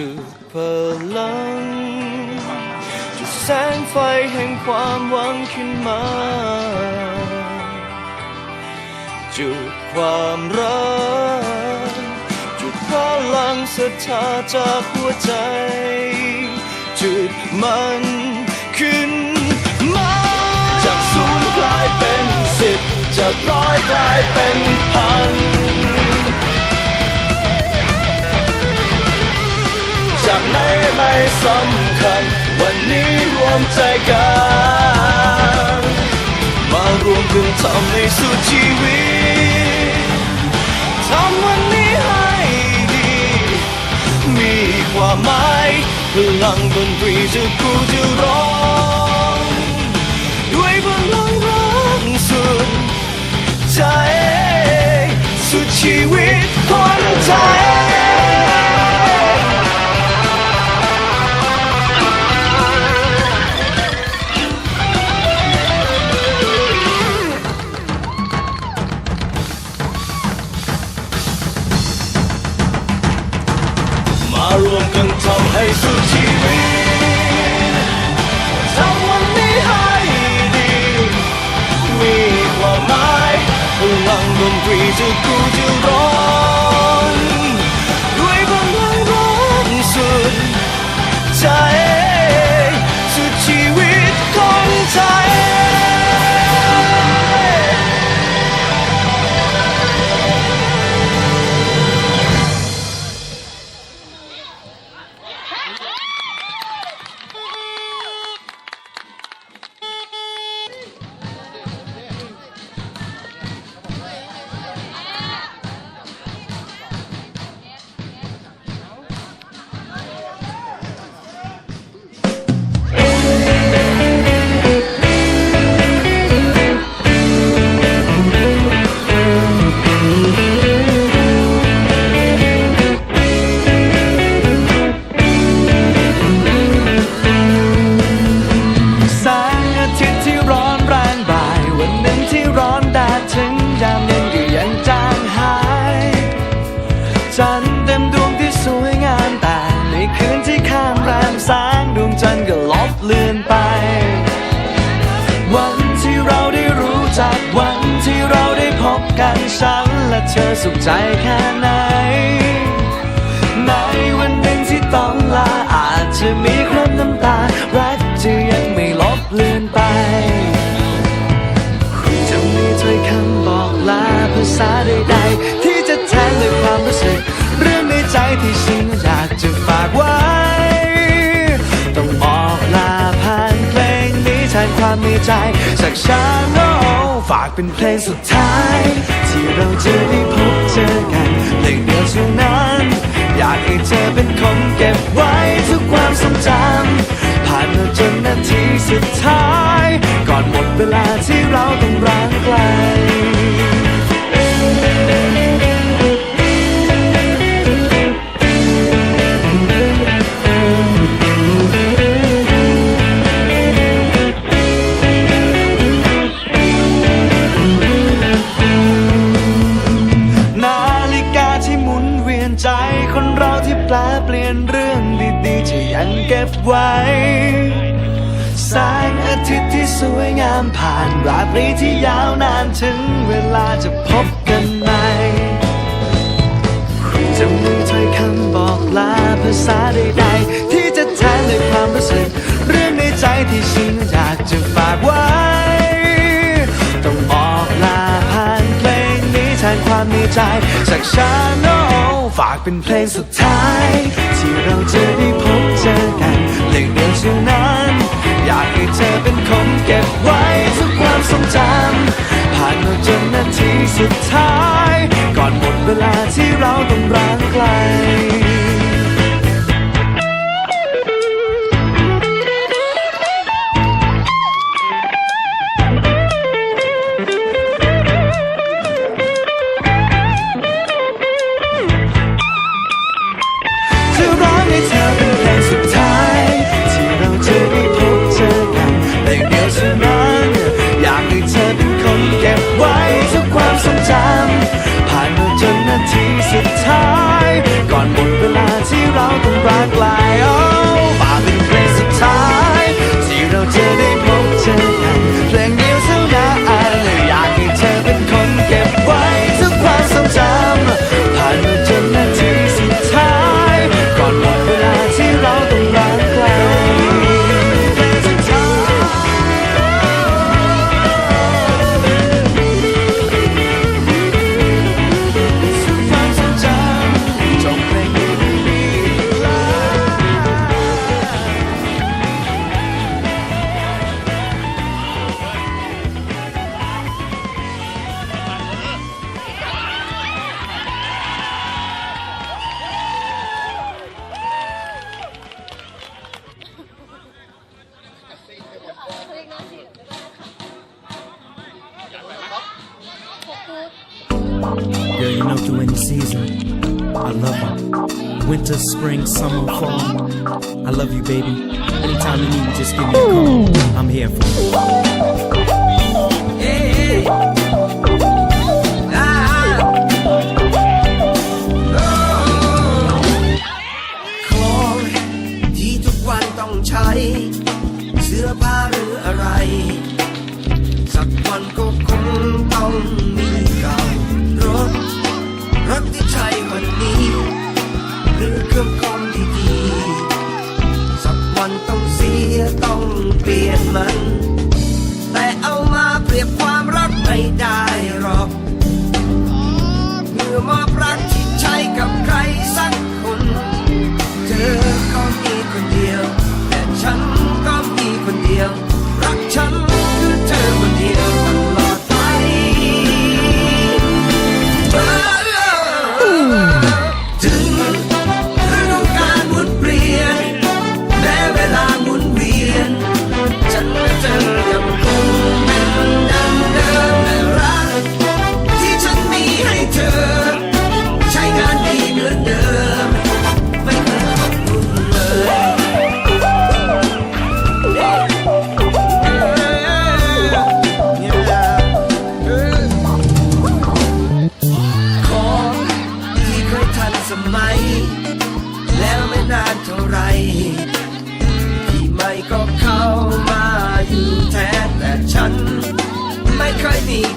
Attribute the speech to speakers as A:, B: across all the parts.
A: จุดพลัง จุดแสงไฟแห่งความหวังขึ้นมา จุดความรัก จุดพลังศรัทธาจากหัวใจ จุดมันขึ้นมา จากศูนย์กลายเป็นสิบจากร้อยกลายเป็นพัน จากไหนไม่สำคัญ วันนี้รวมใจกัน มารวมกันทำในสุดชีวิตทำวันนี้ให้ดี มีความหมายพลังดนตรีจะกูจะร้อง จะกูจะร้อง
B: ฉันและเธอสุขใจแค่ไหนใน ความในใจจากฉันโอ้ฝากเป็นเพลงสุดท้าย ที่เราจะได้พบเจอกันเพลงเดียวเท่านั้น อยากให้เธอเป็นคนเก็บไว้ทุกความทรงจำผ่านมาจนนาทีสุดท้าย ก่อนหมดเวลาที่เราต้องร้างไกล ว้ แสงอาทิตย์ที่สวยงามผ่านราตรีที่ยาวนานถึงเวลาจะพบกันใหม่จะมีถ้อยคำบอกลาภาษาใดๆที่จะแทนด้วยความรู้สึกเรื่องในใจที่ฉันอยากจะฝากไว้ ต้องบอกลาผ่านเพลงนี้แทนความในใจจากฉันโอ้ฝากเป็นเพลงสุดท้าย ที่เราจะได้พบเจอกัน เพลงเดียวเท่านั้น อยากให้เธอเป็นคนเก็บไว้ทุกความทรงจำผ่านมาจนนาทีสุดท้าย ก่อนหมดเวลาที่เราต้องร้างไกล หมดเวลาที่เราต้องรักลา Girl, you know through any season,
C: I love you. Winter, spring, summer, fall. I love you, baby. Anytime you need me, just give me a call. I'm here for you.
D: Hey, hey. ใช่วันนี้หรือเครื่องคอมดีๆสักวันต้องเสียต้องเปลี่ยนมัน แต่เอามาเปรียบความรักไม่ได้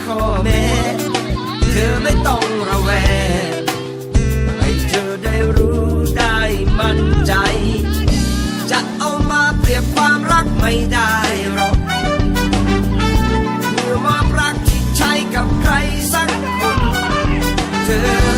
D: ข้อแม้เธอไม่ต้องระแวงให้เธอได้รู้ได้มั่นใจ จะเอามาเปรียบความรักไม่ได้หรอกเมื่อความรักที่ใช้กับใครสักคนเธอ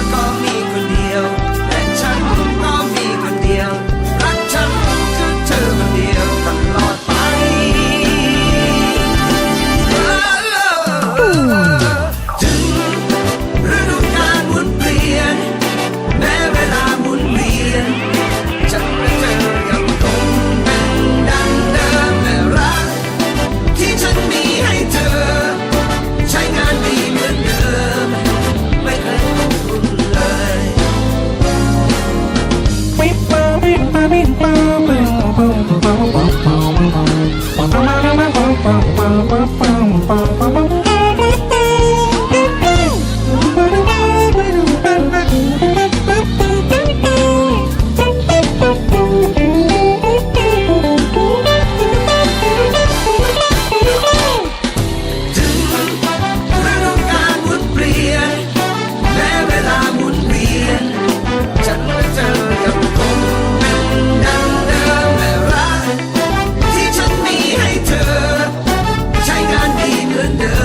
D: bye da da